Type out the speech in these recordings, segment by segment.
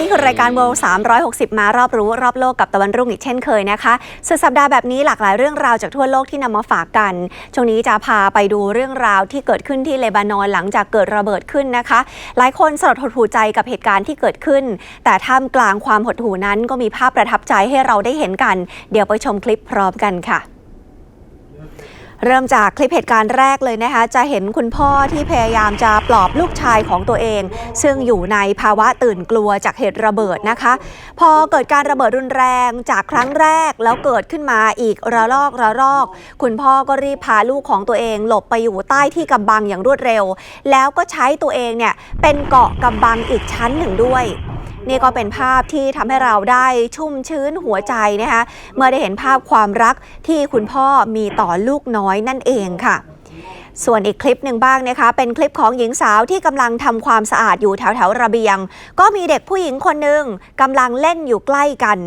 นี่คือรายการ World 360 มารอบรู้รอบโลกกับตะวันรุ่งอีกเช่นเคยนะคะสุดสัปดาห์แบบนี้หลากหลายเรื่องราวจากทั่วโลกที่นำมาฝากกัน ช่วงนี้จะพาไปดูเรื่องราวที่เกิดขึ้นที่เลบานอนหลังจากเกิดระเบิดขึ้นนะคะ หลายคนสลดหดหูใจกับเหตุการณ์ที่เกิดขึ้น แต่ท่ามกลางความหดหูนั้นก็มีภาพประทับใจให้เราได้เห็นกัน เดี๋ยวไปชมคลิปพร้อมกันค่ะ เริ่มจากคลิปเหตุการณ์แรกเลยนะคะ จะเห็นคุณพ่อที่พยายามจะปลอบลูกชายของตัวเอง ซึ่งอยู่ในภาวะตื่นกลัวจากเหตุระเบิดนะคะ พอเกิดการระเบิดรุนแรงจากครั้งแรกแล้วเกิดขึ้นมาอีกระลอกระลอก คุณพ่อก็รีบพาลูกของตัวเอง หลบไปอยู่ใต้ที่กำบังอย่างรวดเร็ว แล้วก็ใช้ตัวเองเนี่ยเป็นเกาะกำบังอีกชั้นหนึ่งด้วย นี่ก็เป็นภาพที่ทำให้เราได้ชุ่มชื้นหัวใจนะคะเมื่อได้เห็นภาพความรักที่คุณพ่อมีต่อลูกน้อยนั่นเองค่ะ ส่วนอีกคลิปหนึ่งบ้างนะคะ เป็นคลิปของหญิงสาวที่กำลังทำความสะอาดอยู่แถวแถวระเบียง ก็มีเด็กผู้หญิงคนหนึ่งกำลังเล่นอยู่ใกล้กัน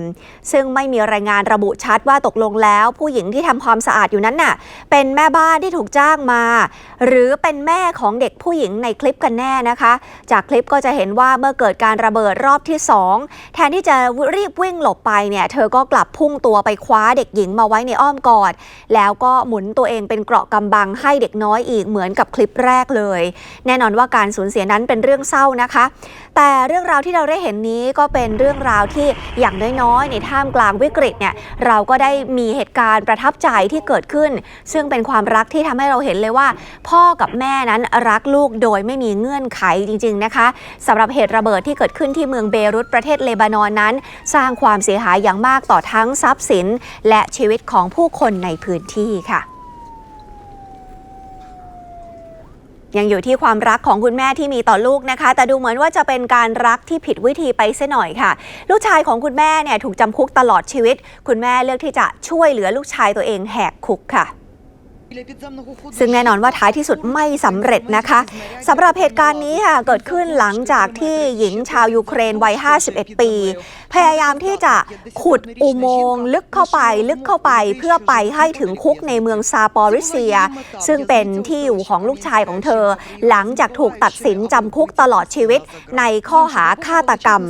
ซึ่งไม่มีรายงานระบุชัดว่าตกลงแล้ว ผู้หญิงที่ทำความสะอาดอยู่นั้นน่ะ เป็นแม่บ้านที่ถูกจ้างมา หรือเป็นแม่ของเด็กผู้หญิงในคลิปกันแน่นะคะ จากคลิปก็จะเห็นว่าเมื่อเกิดการระเบิดรอบที่ 2 แทนที่จะรีบวิ่งหลบไปเนี่ยเธอก็กลับพุ่งตัวไปคว้าเด็กหญิงมาไว้ในอ้อมกอด แล้วก็หมุนตัวเองเป็นเกราะกำบังให้เด็กน้อยอีกเหมือนกับคลิปแรกเลย แน่นอนว่าการสูญเสียนั้นเป็นเรื่องเศร้านะคะ แต่เรื่องราวที่เราได้เห็นนี้ก็เป็นเรื่องราวที่อย่างน้อยๆในท่ามกลางวิกฤตเนี่ยเราก็ได้มีเหตุการณ์ประทับใจที่เกิดขึ้น ซึ่งเป็นความรักที่ทำให้เราเห็นเลยว่า พ่อกับแม่นั้นรักลูกโดยไม่มีเงื่อนไขจริง ๆนะคะสำหรับเหตุระเบิดที่เกิดขึ้นที่เมืองเบรุตประเทศเลบานอนนั้น สร้างความเสียหายอย่างมากต่อทั้งทรัพย์สิน และชีวิตของผู้คนในพื้นที่ค่ะ ยังอยู่ที่ความรักของคุณแม่ที่มีต่อลูกนะคะ แต่ดูเหมือนว่าจะเป็นการรักที่ผิดวิธีไปเสียหน่อยค่ะ ลูกชายของคุณแม่เนี่ยถูกจำคุกตลอดชีวิต คุณแม่เลือกที่จะช่วยเหลือลูกชายตัวเองแหกคุกค่ะ ซึ่งแน่นอนว่าท้ายที่สุดไม่สำเร็จนะคะสำหรับเหตุการณ์นี้ค่ะเกิดขึ้นหลังจากที่หญิงชาวยูเครนวัย 51 ปี พยายามที่จะขุดอุโมงค์ลึกเข้าไปลึกเข้าไปเพื่อไปให้ถึงคุกในเมืองซาปอริเซีย ซึ่งเป็นที่อยู่ของลูกชายของเธอ หลังจากถูกตัดสินจำคุกตลอดชีวิตในข้อหาฆาตกรรม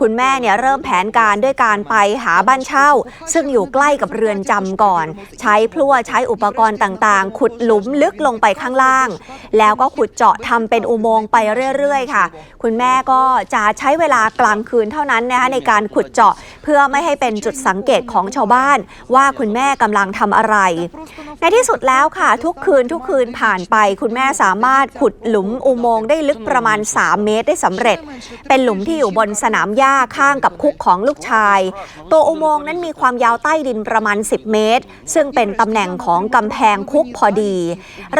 คุณแม่เนี่ยเริ่มแผนการด้วยการไปหาบ้านเช่า ซึ่งอยู่ใกล้กับเรือนจำก่อน ใช้พลั่วใช้อุปกรณ์ต่างๆ ขุดหลุมลึกลงไปข้างล่าง แล้วก็ขุดเจาะทำเป็นอุโมงค์ไปเรื่อยๆ ค่ะ คุณแม่ก็จะใช้เวลากลางคืนเท่านั้นนะคะในการขุดเจาะเพื่อไม่ให้เป็นจุดสังเกตของชาวบ้าน ว่าคุณแม่กำลังทำอะไร ในที่สุดแล้วค่ะ ทุกคืนทุกคืนผ่านไป คุณแม่สามารถขุดหลุมอุโมงค์ได้ลึกประมาณ 3 เมตรได้สำเร็จ เป็นหลุมที่อยู่บนสนามหญ้าข้างกับคุกของลูกชาย ตัวอุโมงค์นั้นมีความยาวใต้ดินประมาณ 10 เมตร ซึ่งเป็นตำแหน่งของกำแพงคุกพอดี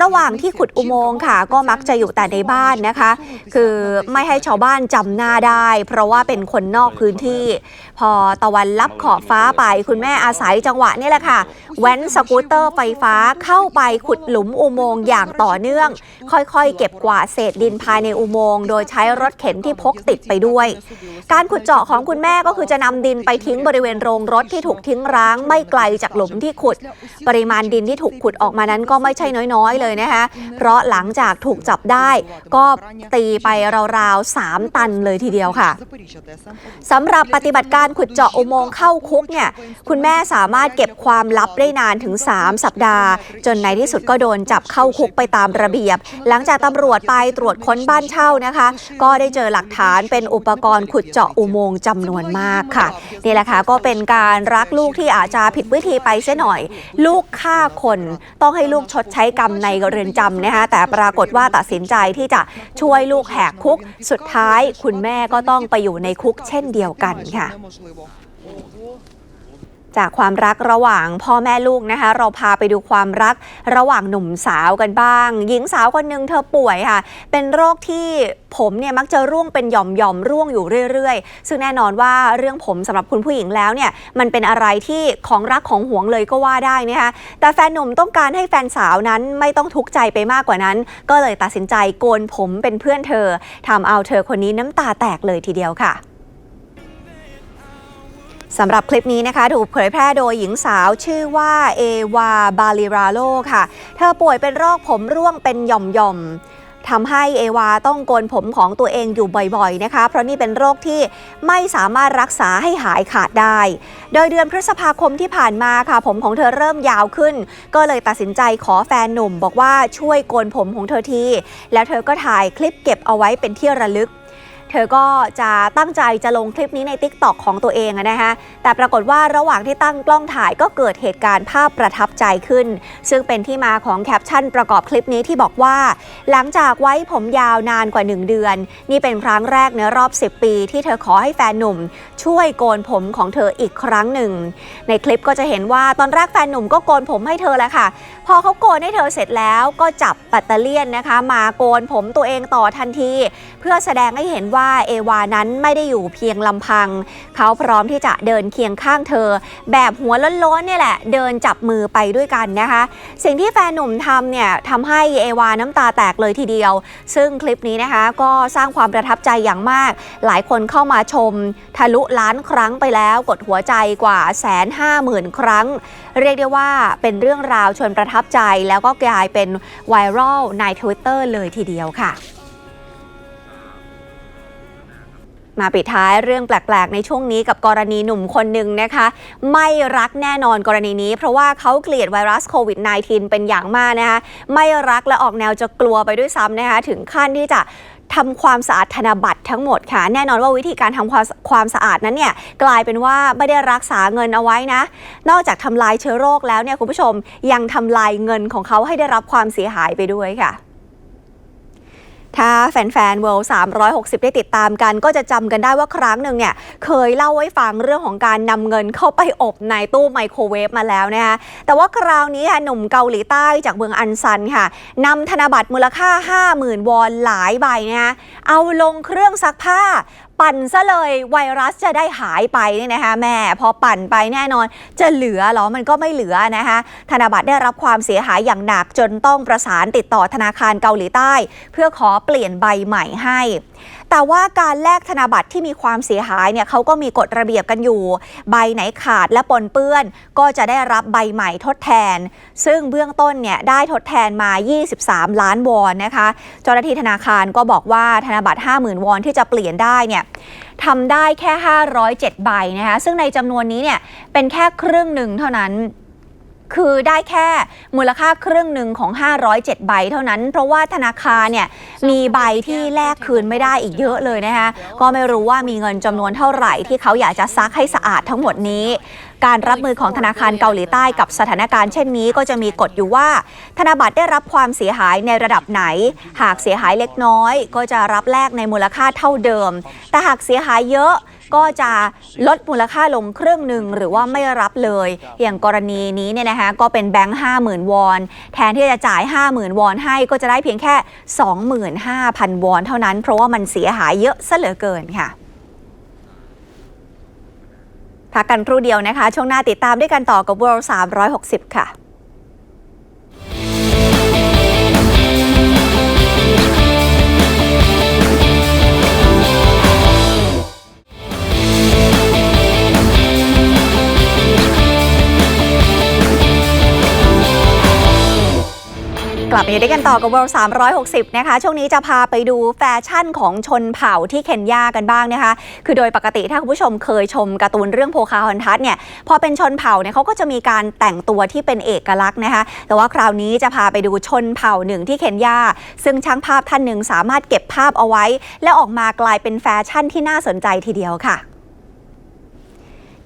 ระหว่างที่ขุดอุโมงค์ค่ะ ก็มักจะอยู่แต่ในบ้านนะคะ คือไม่ให้ชาวบ้านจำหน้าได้ เพราะว่าเป็นคนนอกพื้นที่ อตะวันลับขอบฟ้าไป คุณแม่อาศัยจังหวะนี่แหละค่ะ แว้นสกูตเตอร์ไฟฟ้าเข้าไปขุดหลุมอุโมงค์อย่างต่อเนื่อง ค่อยๆ เก็บกวาดเศษดินภายในอุโมงค์โดยใช้รถเข็นที่พกติดไปด้วย การขุดเจาะของคุณแม่ก็คือจะนำดินไปทิ้งบริเวณโรงรถที่ถูกทิ้งร้างไม่ไกลจากหลุมที่ขุด ปริมาณดินที่ถูกขุดออกมานั้นก็ไม่ใช่น้อยๆ เลยนะคะ เพราะหลังจากถูกจับได้ก็ตีไปราวๆ3ตันเลยทีเดียวค่ะสำหรับปฏิบัติการขุดเจาะอุโมงค์เข้าคุกเนี่ยคุณแม่สามารถเก็บความลับได้นานถึง 3 สัปดาห์ จนในที่สุดก็โดนจับเข้าคุกไปตามระเบียบ หลังจากตำรวจไปตรวจค้นบ้านเช่านะคะ ก็ได้เจอหลักฐานเป็นอุปกรณ์ขุดเจาะอุโมงค์จำนวนมากค่ะนี่แหละค่ะก็เป็นการรักลูกที่อาจจะผิดวิธีไปเสียหน่อย ลูกฆ่าคนต้องให้ลูกชดใช้กรรมในเรือนจำนะคะแต่ปรากฏว่าตัดสินใจที่จะช่วยลูกแหกคุก สุดท้ายคุณแม่ก็ต้องไปอยู่ในคุกเช่นเดียวกันค่ะจากความรักระหว่างพ่อแม่ลูกนะคะ เราพาไปดูความรักระหว่างหนุ่มสาวกันบ้าง หญิงสาวคนหนึ่งเธอป่วยค่ะ เป็นโรคที่ผมเนี่ยมักจะร่วงเป็นหย่อมๆ่อมร่วงอยู่เรื่อยๆ ซึ่งแน่นอนว่าเรื่องผมสำหรับคุณผู้หญิงแล้วเนี่ยมันเป็นอะไรที่ของรักของห่วงเลยก็ว่าได้นะคะแต่แฟนหนุ่มต้องการให้แฟนสาวนั้นไม่ต้องทุกข์ใจไปมากกว่านั้น ก็เลยตัดสินใจโกนผมเป็นเพื่อนเธอทำเอาเธอคนนี้น้ำตาแตกเลยทีเดียวค่ะ สำหรับคลิปนี้นะคะถูกเผยแพร่โดยหญิงสาวชื่อว่าเอวาบาลิราโลค่ะ เธอป่วยเป็นโรคผมร่วงเป็นหย่อมๆทำให้เอวาต้องโกนผมของตัวเองอยู่บ่อยๆนะคะ เพราะนี่เป็นโรคที่ไม่สามารถรักษาให้หายขาดได้ โดยเดือนพฤษภาคมที่ผ่านมาค่ะ ผมของเธอเริ่มยาวขึ้น ก็เลยตัดสินใจขอแฟนหนุ่ม บอกว่าช่วยโกนผมของเธอทีแล้วเธอก็ถ่ายคลิปเก็บเอาไว้เป็นที่ระลึก เธอก็จะตั้งใจจะลงคลิปนี้ใน t ิ k t o k ของตัวเองนะคะแต่ปรากฏว่าระหว่างที่ตั้งกล้องถ่ายก็เกิดเหตุการณ์ภาพประทับใจขึ้น ซึ่งเป็นที่มาของแคปชั่นประกอบคลิปนี้ที่บอกว่า หลังจากไว้ผมยาวนานกว่า 1 เดือน นี่เป็นครั้งแรกในรอบ 10 ปี ที่เธอขอให้แฟนหนุ่ม ช่วยโกนผมของเธออีกครั้งหนึ่ง ในคลิปก็จะเห็นว่าตอนแรกแฟนหนุ่มก็โกนผมให้เธอแล้วค่ะ พอเขาโกนให้เธอเสร็จแล้วก็จับปัตเตเลียนนะคะ มาโกนผมตัวเองต่อทันที เพื่อแสดงให้เห็นว่าาเอวานั้นไม่ได้อยู่เพียงลำพัง เขาพร้อมที่จะเดินเคียงข้างเธอ แบบหัวล้นๆเนี่ยแหละ เดินจับมือไปด้วยกันนะคะ สิ่งที่แฟนหนุ่มทำเนี่ยทำให้เอวาน้ำตาแตกเลยทีเดียว ซึ่งคลิปนี้นะคะ ก็สร้างความประทับใจอย่างมาก หลายคนเข้ามาชม ทะลุล้านครั้งไปแล้ว กดหัวใจกว่าแสนห้าหมื่นครั้ง เรียกได้ว่าเป็นเรื่องราวชวนประทับใจแล้วก็กลายเป็นไวรัลใน Twitter เลยทีเดียวค่ะ มาปิดท้ายเรื่องแปลกๆ ในช่วงนี้กับกรณีหนุ่มคนหนึ่งนะคะ ไม่รักแน่นอนกรณีนี้ เพราะว่าเขาเกลียดไวรัสโควิด -19 เป็นอย่างมากนะคะไม่รักและออกแนวจะกลัวไปด้วยซ้ำนะคะถึงขั้นที่จะทำความสะอาดธนบัตรทั้งหมดค่ะ แน่นอนว่าวิธีการทำความความสะอาดนั้นเนี่ยกลายเป็นว่าไม่ได้รักษาเงินเอาไว้นะ นอกจากทำลายเชื้อโรคแล้วเนี่ยคุณผู้ชมยังทำลายเงินของเขาให้ได้รับความเสียหายไปด้วยค่ะ ถ้าแฟนๆ World 360 ได้ติดตามกันก็จะจำกันได้ว่าครั้งหนึ่งเนี่ย เคยเล่าไว้ฟังเรื่องของการนำเงินเข้าไปอบในตู้ไมโครเวฟมาแล้วนะคะแต่ว่าคราวนี้ค่ะหนุ่มเกาหลีใต้จากเมืองอันซันค่ะนำธนบัตรมูลค่า 50,000 วอนหลายใบนะคะเอาลงเครื่องซักผ้า ปั่นซะเลยไวรัสจะได้หายไปเนี่ยนะคะแม่พอปั่นไปแน่นอน จะเหลือเหรอมันก็ไม่เหลือนะคะธนบัตรได้รับความเสียหายอย่างหนักจนต้องประสานติดต่อธนาคารเกาหลีใต้ เพื่อขอเปลี่ยนใบใหม่ให้ แต่ว่าการแลกธนบัตรที่มีความเสียหายเนี่ยเขาก็มีกฎระเบียบกันอยู่ ใบไหนขาดและปนเปื้อน ก็จะได้รับใบใหม่ทดแทน ซึ่งเบื้องต้นเนี่ยได้ทดแทนมา 23 ล้านวอนนะคะเจ้าหน้าที่ธนาคารก็บอกว่าธนบัตร 50,000 วอนที่จะเปลี่ยนได้เนี่ยทำได้แค่ 507 ใบนะคะซึ่งในจำนวนนี้เนี่ยเป็นแค่ครึ่งหนึ่งเท่านั้น คือได้แค่มูลค่าครึ่งหนึ่งของ 507 ใบเท่านั้น เพราะว่าธนาคารเนี่ยมีใบที่แลกคืนไม่ได้อีกเยอะเลยนะคะก็ไม่รู้ว่ามีเงินจำนวนเท่าไหร่ที่เขาอยากจะซักให้สะอาดทั้งหมดนี้ การรับมือของธนาคารเกาหลีใต้กับสถานการณ์เช่นนี้ก็จะมีกฎอยู่ว่า ธนบัตรได้รับความเสียหายในระดับไหน หากเสียหายเล็กน้อย ก็จะรับแลกในมูลค่าเท่าเดิม แต่หากเสียหายเยอะ ก็จะลดมูลค่าลงครึ่งหนึ่งหรือว่าไม่รับเลย อย่างกรณีนี้เนี่ยนะคะก็เป็นแบงค์50,000วอน แทนที่จะจ่าย 50,000 วอนให้ก็จะได้เพียงแค่ 25,000 วอนเท่านั้น เพราะว่ามันเสียหายเยอะซะเหลือเกินค่ะพักกันครู่เดียวนะคะ ช่วงหน้าติดตามด้วยกันต่อกับ World 360 ค่ะ กลับมาอยู่ด้วยกันต่อกับ World 360 นะคะ ช่วงนี้จะพาไปดูแฟชั่นของชนเผ่าที่เคนยากันบ้างนะคะ คือโดยปกติถ้าคุณผู้ชมเคยชมการ์ตูนเรื่องโพคาฮอนทัสเนี่ย พอเป็นชนเผ่าเนี่ยเขาก็จะมีการแต่งตัวที่เป็นเอกลักษณ์นะคะ แต่ว่าคราวนี้จะพาไปดูชนเผ่าหนึ่งที่เคนยา ซึ่งช่างภาพท่านหนึ่งสามารถเก็บภาพเอาไว้ และออกมากลายเป็นแฟชั่นที่น่าสนใจทีเดียวค่ะ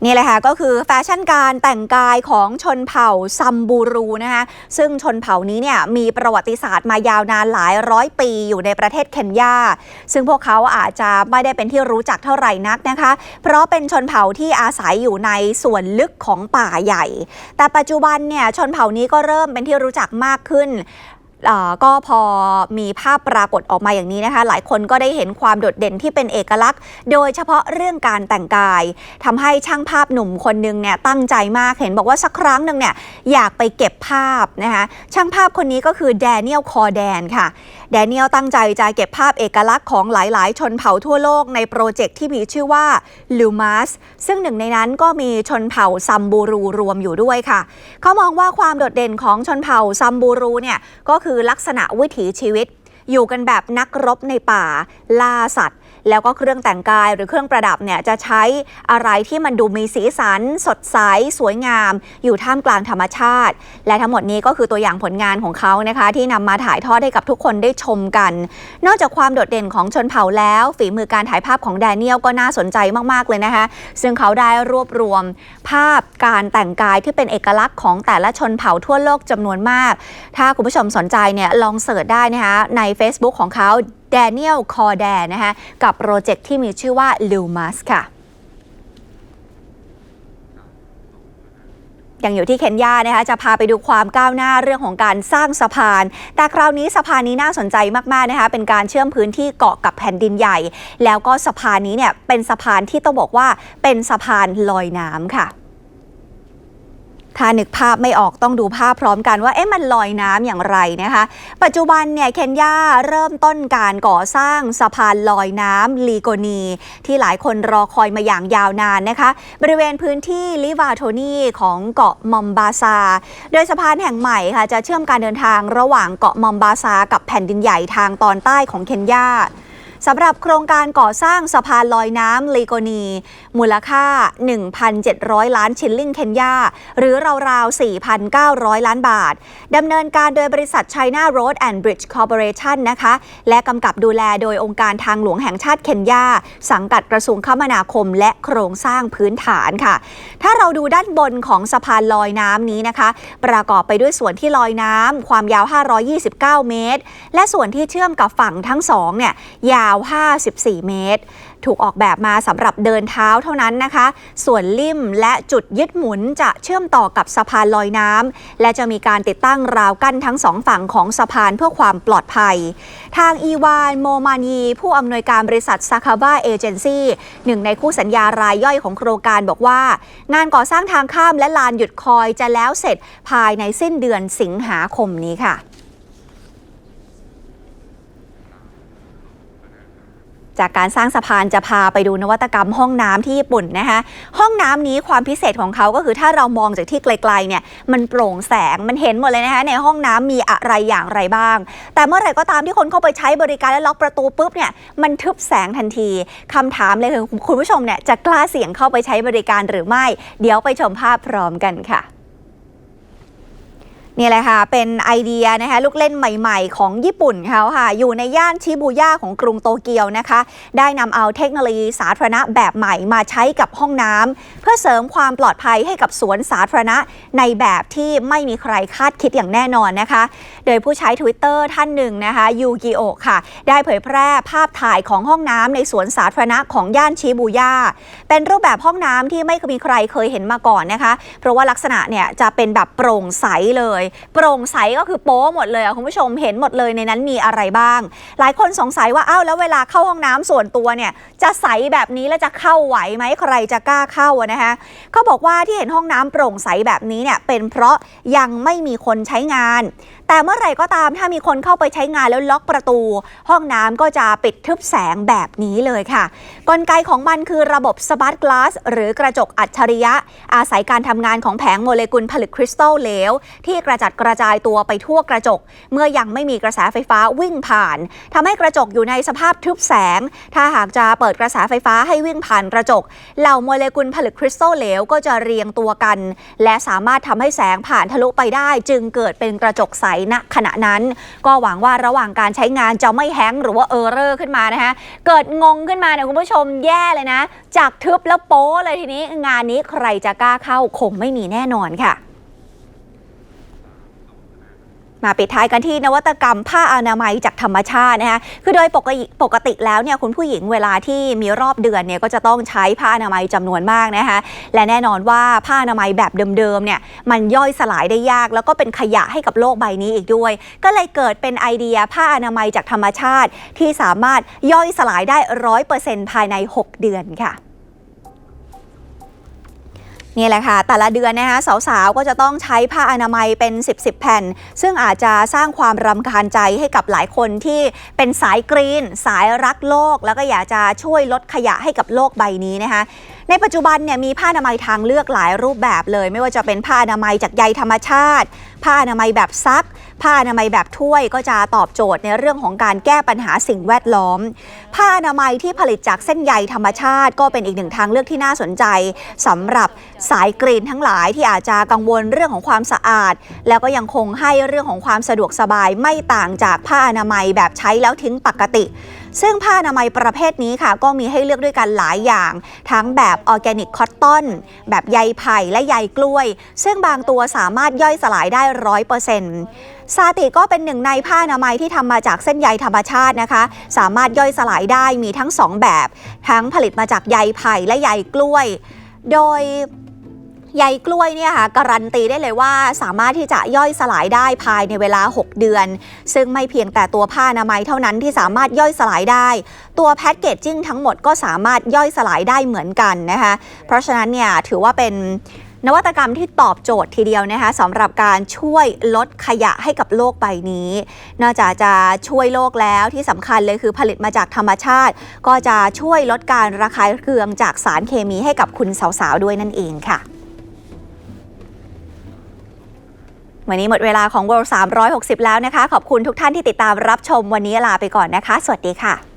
นี่แหละค่ะก็คือแฟชั่นการแต่งกายของชนเผ่าซัมบูรูนะคะซึ่งชนเผ่านี้เนี่ยมีประวัติศาสตร์มายาวนานหลายร้อยปีอยู่ในประเทศเคนยา ซึ่งพวกเขาอาจจะไม่ได้เป็นที่รู้จักเท่าไหร่นักนะคะ เพราะเป็นชนเผ่าที่อาศัยอยู่ในส่วนลึกของป่าใหญ่ แต่ปัจจุบันเนี่ยชนเผ่านี้ก็เริ่มเป็นที่รู้จักมากขึ้น ก็พอมีภาพปรากฏออกมาอย่างนี้นะคะ หลายคนก็ได้เห็นความโดดเด่นที่เป็นเอกลักษณ์ โดยเฉพาะเรื่องการแต่งกายทำให้ช่างภาพหนุ่มคนนึงเนี่ยตั้งใจมากเห็นบอกว่าสักครั้งหนึ่งเนี่ยอยากไปเก็บภาพนะคะช่างภาพคนนี้ก็คือแดเนียลคอแดนค่ะแดเนียลตั้งใจจะเก็บภาพเอกลักษณ์ของหลาย ๆ ชนเผ่าทั่วโลกในโปรเจกต์ที่มีชื่อว่าลูมัสซึ่งหนึ่งในนั้นก็มีชนเผ่าซัมบูรูรวมอยู่ด้วยค่ะเขามองว่าความโดดเด่นของชนเผ่าซัมบูรูเนี่ยก็คืคือลักษณะวิถีชีวิต อยู่กันแบบนักรบในป่าล่าสัตว์ แล้วก็เครื่องแต่งกายหรือเครื่องประดับเนี่ยจะใช้อะไรที่มันดูมีสีสัน สดใส สวยงาม อยู่ท่ามกลางธรรมชาติ และทั้งหมดนี้ก็คือตัวอย่างผลงานของเขานะคะที่นำมาถ่ายทอดให้กับทุกคนได้ชมกัน นอกจากความโดดเด่นของชนเผ่าแล้ว ฝีมือการถ่ายภาพของแดเนียลก็น่าสนใจมากๆเลยนะคะ ซึ่งเขาได้รวบรวมภาพการแต่งกายที่เป็นเอกลักษณ์ของแต่ละชนเผ่าทั่วโลกจำนวนมาก ถ้าคุณผู้ชมสนใจเนี่ยลองเสิร์ชได้นะคะใน Facebook ของเขา Daniel c o r d a นะคะกับโปรเจกต์ที่มีชื่อว่า Lumas ค่ะยังอยู่ที่เคนยานะคะจะพาไปดูความก้าวหน้าเรื่องของการสร้างสะพาน แต่คราวนี้สะพานนี้น่าสนใจมากๆนะคะเป็นการเชื่อมพื้นที่เกาะกับแผ่นดินใหญ่ แล้วก็สะพานนี้เนี่ยเป็นสะพานที่ต้องบอกว่าเป็นสะพานลอยน้ำค่ะ ถ้านึกภาพไม่ออกต้องดูภาพพร้อมกันว่าเอ๊ะมันลอยน้ำอย่างไรนะคะ ปัจจุบันเนี่ยเคนยาเริ่มต้นการก่อสร้างสะพานลอยน้ำลีโกนี ที่หลายคนรอคอยมาอย่างยาวนานนะคะ บริเวณพื้นที่ลิวาโทนีของเกาะมอมบาซา โดยสะพานแห่งใหม่ค่ะจะเชื่อมการเดินทางระหว่างเกาะมอมบาซากับแผ่นดินใหญ่ทางตอนใต้ของเคนยา สำหรับโครงการก่อสร้างสะพานลอยน้ำลีโกนี มูลค่า 1,700 ล้านชิลลิงเคนยา หรือราวๆ 4,900 ล้านบาท ดำเนินการโดยบริษัท China Road and Bridge Corporation นะคะ และกำกับดูแลโดยองค์การทางหลวงแห่งชาติเคนยา สังกัดกระทรวงคมนาคม และโครงสร้างพื้นฐานค่ะ ถ้าเราดูด้านบนของสะพานลอยน้ำนี้นะคะ ประกอบไปด้วยส่วนที่ลอยน้ำความยาว 529 เมตร และส่วนที่เชื่อมกับฝั่งทั้งสองเนี่ยยาวว54 เมตร ถูกออกแบบมาสำหรับเดินเท้าเท่านั้นนะคะ ส่วนลิ่มและจุดยึดหมุนจะเชื่อมต่อกับสะพานลอยน้ำและจะมีการติดตั้งราวกั้นทั้งสองฝั่งของสะพานเพื่อความปลอดภัย ทางอีวานโมมานี ผู้อำนวยการบริษัทซาคาบ้าเอเจนซี่หนึ่งในคู่สัญญารายย่อยของโครงการบอกว่า งานก่อสร้างทางข้ามและลานหยุดคอยจะแล้วเสร็จภายในสิ้นเดือนสิงหาคมนี้ค่ะ จากการสร้างสะพานจะพาไปดูนวัตกรรมห้องน้ำที่ญี่ปุ่นนะคะห้องน้ำนี้ความพิเศษของเขาก็คือถ้าเรามองจากที่ไกลๆเนี่ยมันโปร่งแสงมันเห็นหมดเลยนะคะในห้องน้ำมีอะไรอย่างไรบ้าง แต่เมื่อไหร่ก็ตามที่คนเข้าไปใช้บริการและล็อกประตูปุ๊บเนี่ยมันทึบแสงทันทีคำถามเลยคือคุณผู้ชมเนี่ยจะกล้าเสี่ยงเข้าไปใช้บริการหรือไม่ เดี๋ยวไปชมภาพพร้อมกันค่ะ นี่แหละค่ะ เป็นไอเดียนะคะลูกเล่นใหม่ๆ ของญี่ปุ่นเขาค่ะ อยู่ในย่านชิบูย่าของกรุงโตเกียวนะคะ ได้นำเอาเทคโนโลยีสาธารณะแบบใหม่มาใช้กับห้องน้ำเพื่อเสริมความปลอดภัยให้กับสวนสาธารณะในแบบที่ไม่มีใครคาดคิดอย่างแน่นอนนะคะ โดยผู้ใช้ Twitter ท่านหนึ่งนะคะยูกิโอค่ะ ได้เผยแพร่ภาพถ่ายของห้องน้ำในสวนสาธารณะของย่านชิบูย่าเป็นรูปแบบห้องน้ำที่ไม่มีใครเคยเห็นมาก่อนนะคะ เพราะว่าลักษณะเนี่ยจะเป็นแบบโปร่งใสเลยโปร่งใสก็คือโป๊หมดเลยคุณผู้ชมเห็นหมดเลยในนั้นมีอะไรบ้าง หลายคนสงสัยว่าอ้าวแล้วเวลาเข้าห้องน้ำส่วนตัวเนี่ยจะใสแบบนี้แล้วจะเข้าไหวไหมใครจะกล้าเข้านะคะเขาบอกว่าที่เห็นห้องน้ำโปร่งใสแบบนี้เนี่ยเป็นเพราะยังไม่มีคนใช้งานแต่เมื่อไหร่ก็ตามถ้ามีคนเข้าไปใช้งานแล้วล็อกประตู ห้องน้ำก็จะปิดทึบแสงแบบนี้เลยค่ะ กลไกของมันคือระบบสมาร์ทกลาสหรือกระจกอัจฉริยะ อาศัยการทำงานของแผงโมเลกุลผลึกคริสตัลเหลว ที่กระจัดกระจายตัวไปทั่วกระจก เมื่อยังไม่มีกระแสไฟฟ้าวิ่งผ่านทำให้กระจกอยู่ในสภาพทึบแสง ถ้าหากจะเปิดกระแสไฟฟ้าให้วิ่งผ่านกระจก เหล่าโมเลกุลผลึกคริสตัลเหลวก็จะเรียงตัวกัน และสามารถทำให้แสงผ่านทะลุไปได้ จึงเกิดเป็นกระจกใสณขณะนั้น ก็หวังว่าระหว่างการใช้งานจะไม่แฮงหรือว่าเออร์เรอร์ขึ้นมานะคะเกิดงงขึ้นมาเนี่ยคุณผู้ชมแย่เลยนะ จากทึบแล้วโป๊เลยทีนี้ งานนี้ใครจะกล้าเข้าคงไม่มีแน่นอนค่ะ มาปิดท้ายกันที่นวัตกรรมผ้าอนามัยจากธรรมชาตินะคะคือโดยปกติปกติแล้วเนี่ยคุณผู้หญิงเวลาที่มีรอบเดือนเนี่ยก็จะต้องใช้ผ้าอนามัยจำนวนมากนะคะและแน่นอนว่าผ้าอนามัยแบบเดิมๆเนี่ยมันย่อยสลายได้ยาก แล้วก็เป็นขยะให้กับโลกใบนี้อีกด้วย ก็เลยเกิดเป็นไอเดียผ้าอนามัยจากธรรมชาติที่สามารถย่อยสลายได้ร้อยเปอร์เซ็นต์ภายใน 6 เดือนค่ะ นี่แหละค่ะ แต่ละเดือนนะคะสาวๆ ก็จะต้องใช้ผ้าอนามัยเป็น 10บสแผ่น ซึ่งอาจจะสร้างความรำคาญใจให้กับหลายคนที่เป็นสายกรีน สายรักโลก แล้วก็อยากจะช่วยลดขยะให้กับโลกใบนี้นะคะในปัจจุบันเนี่ยมีผ้าอนามัยทางเลือกหลายรูปแบบเลย ไม่ว่าจะเป็นผ้าอนามัยจากใยธรรมชาติ ผ้าอนามัยแบบซัก ผ้าอนามัยแบบถ้วยก็จะตอบโจทย์ในเรื่องของการแก้ปัญหาสิ่งแวดล้อม ผ้าอนามัยที่ผลิตจากเส้นใยธรรมชาติ ก็เป็นอีกหนึ่งทางเลือกที่น่าสนใจสำหรับ สายกรีนทั้งหลายที่อาจจะกังวลเรื่องของความสะอาด แล้วก็ยังคงให้เรื่องของความสะดวกสบายไม่ต่างจากผ้าอนามัยแบบใช้แล้วทิ้งปกติ ซึ่งผ้าอนามัยประเภทนี้ค่ะ ก็มีให้เลือกด้วยกันหลายอย่าง ทั้งแบบออร์แกนิกคอตตอนแบบใยไผ่และใยกล้วย ซึ่งบางตัวสามารถย่อยสลายได้ร้อยเปอร์เซ็นต์ซาติก็เป็นหนึ่งในผ้าอนามัยที่ทำมาจากเส้นใยธรรมชาตินะคะ สามารถย่อยสลายได้มีทั้งสองแบบ ทั้งผลิตมาจากใยไผ่และใยกล้วย โดย ใยกล้วยเนี่ยค่ะการันตีได้เลยว่าสามารถที่จะย่อยสลายได้ภายในเวลา 6 เดือน ซึ่งไม่เพียงแต่ตัวผ้าอนามัยเท่านั้นที่สามารถย่อยสลายได้ ตัวแพ็กเกจจิ้งทั้งหมดก็สามารถย่อยสลายได้เหมือนกันนะคะเพราะฉะนั้นเนี่ยถือว่าเป็นนวัตกรรมที่ตอบโจทย์ทีเดียวนะคะสำหรับการช่วยลดขยะให้กับโลกใบนี้ นอกจากจะช่วยโลกแล้วที่สำคัญเลยคือผลิตมาจากธรรมชาติ ก็จะช่วยลดการระคายเคืองจากสารเคมีให้กับคุณสาวๆด้วยนั่นเองค่ะ วันนี้หมดเวลาของ World 360 แล้วนะคะ ขอบคุณทุกท่านที่ติดตามรับชมวันนี้ลาไปก่อนนะคะ สวัสดีค่ะ